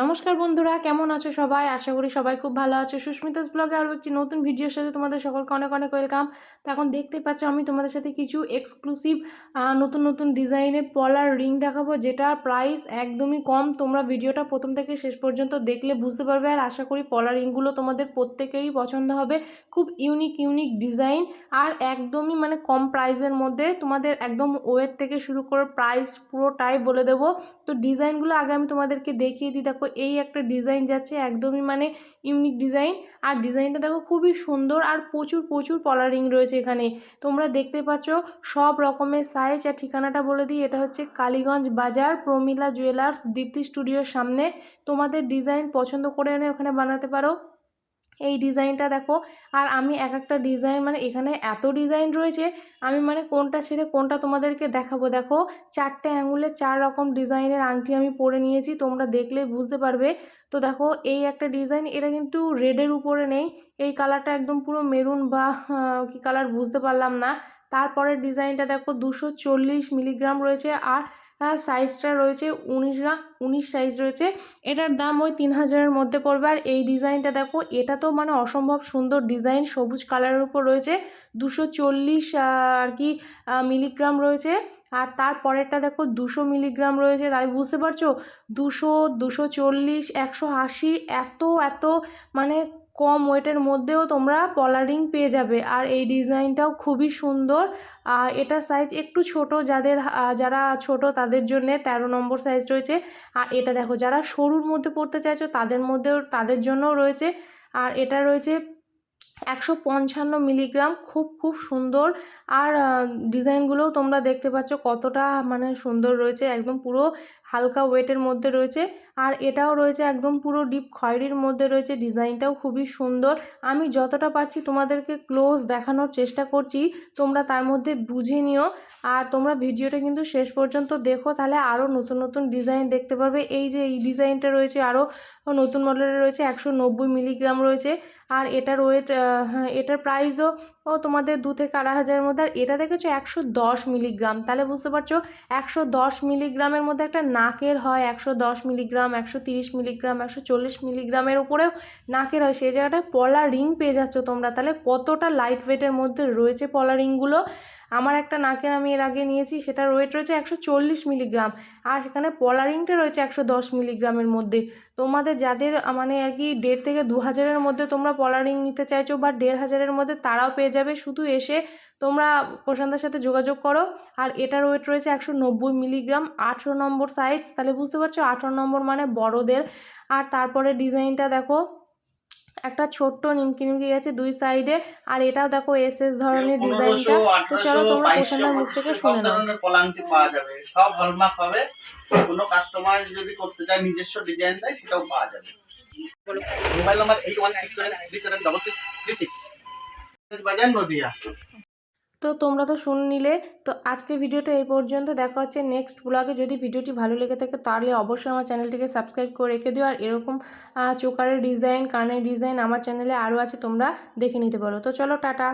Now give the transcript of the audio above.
নমস্কার বন্ধুরা, কেমন আছো সবাই? আশা করি সবাই খুব ভালো আছো। সুস্মিতাস ব্লগে আরও একটি নতুন ভিডিওর সাথে তোমাদের সকলকে অনেক অনেক ওয়েলকাম তো এখন দেখতে পাচ্ছ আমি তোমাদের সাথে কিছু এক্সক্লুসিভ নতুন নতুন ডিজাইনের পলার রিং দেখাবো, যেটা প্রাইস একদমই কম। তোমরা ভিডিওটা প্রথম থেকে শেষ পর্যন্ত দেখলে বুঝতে পারবে, আর আশা করি পলার রিংগুলো তোমাদের প্রত্যেকেরই পছন্দ হবে। খুব ইউনিক ইউনিক ডিজাইন আর একদমই মানে কম প্রাইসের মধ্যে। তোমাদের একদম ওয়েট থেকে শুরু করে প্রাইস পুরোটাই বলে দেবো। তো ডিজাইনগুলো আগে আমি তোমাদেরকে দেখিয়ে দিই। এই একটা ডিজাইন যাচ্ছে একদমই মানে ইউনিক ডিজাইন আর ডিজাইনটা দেখো খুবই সুন্দর আর প্রচুর প্রচুর পলারিং রয়েছে এখানে। তোমরা দেখতে পাচ্ছ সব রকমের সাইজ আর ঠিকানাটা বলে দিই। এটা হচ্ছে কালীগঞ্জ বাজার, প্রমিলা জুয়েলার্স, দীপ্তি স্টুডিওর সামনে। তোমাদের ডিজাইন পছন্দ করে এনে ওখানে বানাতে পারো। এই ডিজাইনটা দেখো। আর আমি এক একটা ডিজাইন মানে এখানে এত ডিজাইন রয়েছে, আমি মানে কোনটা ছেড়ে কোনটা তোমাদেরকে দেখাবো। দেখো, চারটে আঙুলে চার রকম ডিজাইনের আংটি আমি পরে নিয়েছি, তোমরা দেখলে বুঝতে পারবে। তো দেখো, এই একটা ডিজাইন, এটা কিন্তু রেডের উপরে নেই। এই কালারটা একদম পুরো মেরুন বা কি কালার বুঝতে পারলাম না। তারপরের ডিজাইনটা দেখো দুশো চল্লিশ মিলিগ্রাম রয়েছে আর আর সাইজটা রয়েছে উনিশ গ্রাম, উনিশ সাইজ রয়েছে। এটার দাম ওই তিন হাজারের মধ্যে পড়বে। আর এই ডিজাইনটা দেখো, এটা তো মানে অসম্ভব সুন্দর ডিজাইন, সবুজ কালারের উপর রয়েছে। দুশো চল্লিশ আর কি মিলিগ্রাম রয়েছে। আর তারপরেরটা দেখো দুশো মিলিগ্রাম রয়েছে। তাই বুঝতে পারছ? দুশো দুশো চল্লিশ, একশো আশি, এত এত মানে কম ওয়েটের মধ্যেও তোমরা পলারিং পেয়ে যাবে। আর এই ডিজাইনটাও খুবই সুন্দর। এটা সাইজ একটু ছোট যাদের যারা ছোট তাদের জন্যে তেরো নম্বর সাইজ রয়েছে। আর এটা দেখো, যারা সরুর মধ্যে পড়তে চাইছো তাদের মধ্যেও, তাদের জন্যও রয়েছে। আর এটা রয়েছে একশো পঞ্চান্ন মিলিগ্রাম, খুব খুব সুন্দর। আর ডিজাইনগুলোও তোমরা দেখতে পাচ্ছ কতটা মানে সুন্দর রয়েছে। একদম পুরো হালকা ওয়েটের মধ্যে রয়েছে। আর এটাও রয়েছে একদম পুরো ডিপ খয়েরির মধ্যে রয়েছে। ডিজাইনটাও খুবই সুন্দর। আমি যতটা পারছি তোমাদেরকে ক্লোজ দেখানোর চেষ্টা করছি। তোমরা তার মধ্যে বুঝে নিও। আর তোমরা ভিডিওটা কিন্তু শেষ পর্যন্ত দেখো। তাহলে আরও নতুন নতুন ডিজাইন দেখতে পারবে। এই যে এই ডিজাইনটা রয়েছে আরও নতুন মডেলের রয়েছে। একশো নব্বই মিলিগ্রাম রয়েছে। আর এটার ওয়েট হ্যাঁ, এটার প্রাইসও ও তোমাদের দু থেকে আড়াই হাজারের মধ্যে। আর এটা দেখেছ একশো দশ মিলিগ্রাম। তাহলে বুঝতে পারছ একশো দশ মিলিগ্রামের মধ্যে একটা নাকের হয় একশো দশ মিলিগ্রাম, একশো তিরিশ মিলিগ্রাম, একশো চল্লিশ মিলিগ্রামের উপরেও নাকের হয়। সেই জায়গাটায় পলা রিং পেয়ে যাচ্ছ তোমরা। তাহলে কতটা লাইট ওয়েটের মধ্যে রয়েছে পলা রিংগুলো আমার একটা নাকের আমি এর আগে নিয়েছি, সেটার ওয়েট রয়েছে একশো চল্লিশ মিলিগ্রাম আর সেখানে পলারিংটা রয়েছে একশো দশ মিলিগ্রামের মধ্যে। তোমাদের যাদের মানে আর কি, দেড় থেকে দু হাজারের মধ্যে তোমরা পলারিং নিতে চাইছো বা দেড় হাজারের মধ্যে তারাও পেয়ে যাবে। শুধু এসে তোমরা প্রশান্তের সাথে যোগাযোগ করো আর এটার ওয়েট রয়েছে একশো নব্বই মিলিগ্রাম আঠেরো নম্বর সাইজ তাহলে বুঝতে পারছ আঠেরো নম্বর মানে বড়দের। আর তারপরে ডিজাইনটা দেখো। একটা ছোট্ট নিমকি নিমকি গেছে দুই সাইডে আর এটাও দেখো এস এস ধরনের ডিজাইনটা তো চলো তোমরা প্রসন্নার মুখ থেকে শুনে নাও। ধরনের পলাঙ্কি পাওয়া যাবে। সব হলমার্ক হবে। কোনো কাস্টমার যদি করতে চায় নিজস্ব ডিজাইন দেয় সেটাও পাওয়া যাবে। Mobile number eight one six seven three seven double six three six বাজার নদিয়া। তো তোমরা তো শুন নিলে। তো আজকের ভিডিওটা এই পর্যন্ত। দেখা হচ্ছে নেক্সট ব্লগে যদি ভিডিওটি ভালো লেগে থাকে তাহলে অবশ্যই আমার চ্যানেলটিকে সাবস্ক্রাইব করে রেখে দিও। আর এরকম চোকারের ডিজাইন কানের ডিজাইন আমার চ্যানেলে আরও আছে। তোমরা দেখে নিতে পারো। তো চলো, টাটা।